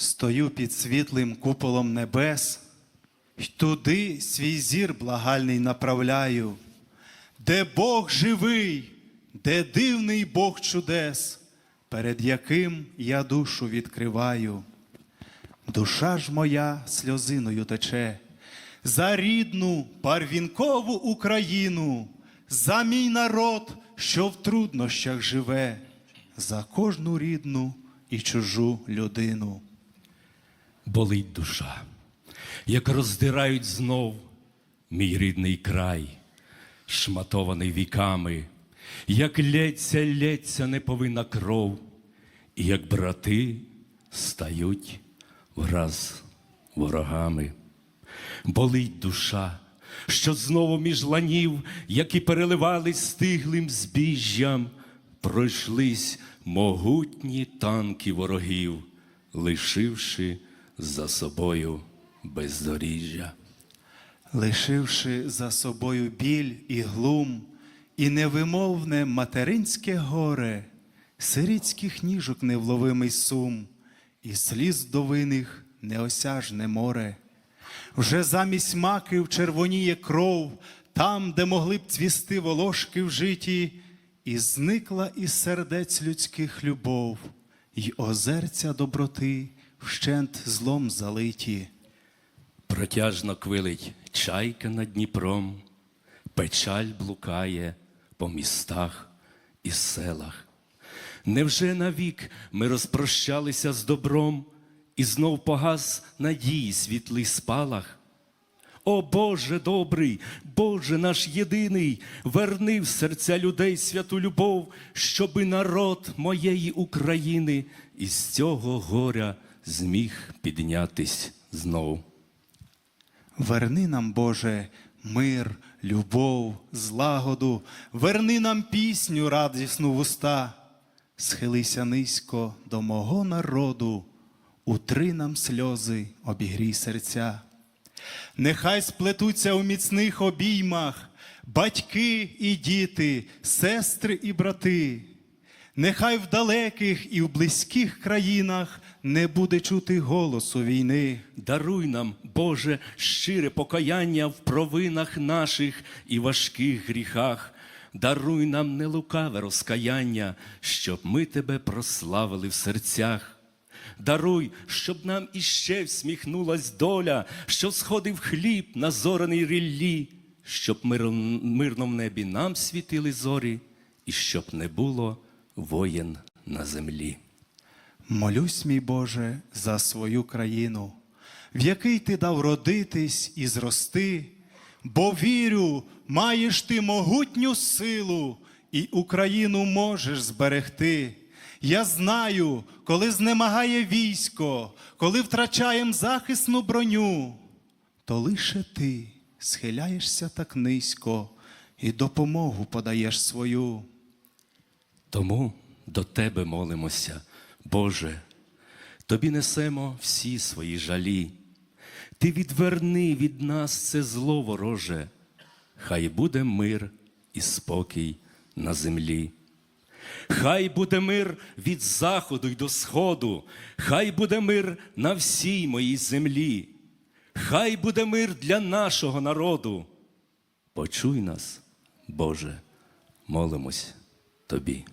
Стою під світлим куполом небес, туди свій зір благальний направляю, де Бог живий, де дивний Бог чудес, перед яким я душу відкриваю. Душа ж моя сльозиною тече, за рідну парвінкову Україну, за мій народ, що в труднощах живе, за кожну рідну і чужу людину. Болить душа, як роздирають знов мій рідний край, шматований віками, як лється, лється неповинна кров, і як брати стають враз ворогами. Болить душа, що знову між ланів, які переливались стиглим збіжжям, пройшлись могутні танки ворогів, лишивши за собою бездоріжжя. лишивши за собою біль і глум, і невимовне материнське горе, сирітських ніжок невловимий сум, і сліз вдовиних неосяжне море. Вже замість маків червоніє кров, там, де могли б цвісти волошки в житті, і зникла із сердець людських любов, й озерця доброти вщент злом залиті. Протяжно квилить чайка над Дніпром, печаль блукає по містах і селах. Невже навік ми розпрощалися з добром і знов погас надії світлий спалах? О Боже добрий, Боже наш єдиний, верни в серця людей святу любов, щоби народ моєї України із цього горя зміг піднятись знов. Верни нам, Боже, мир, любов, злагоду, верни нам пісню радісну в уста, схилися низько до мого народу, утри нам сльози, обігрій серця. Нехай сплетуться у міцних обіймах батьки і діти, сестри і брати. Нехай в далеких і в близьких країнах не буде чути голосу війни. Даруй нам, Боже, щире покаяння в провинах наших і важких гріхах. Даруй нам нелукаве розкаяння, щоб ми Тебе прославили в серцях. Даруй, щоб нам іще всміхнулась доля, що сходив хліб на зорений ріллі, щоб мир- мирно в небі нам світили зорі, і щоб не було воєн на землі. Молюсь, мій Боже, за свою країну, в який ти дав родитись і зрости, бо вірю, маєш ти могутню силу, і Україну можеш зберегти. Я знаю, коли знемагає військо, коли втрачаєм захисну броню, то лише ти схиляєшся так низько і допомогу подаєш свою. Тому до Тебе молимося, Боже, Тобі несемо всі свої жалі. Ти відверни від нас це зло вороже, хай буде мир і спокій на землі. Хай буде мир від заходу й до сходу, хай буде мир на всій моїй землі, хай буде мир для нашого народу. Почуй нас, Боже, молимось Тобі.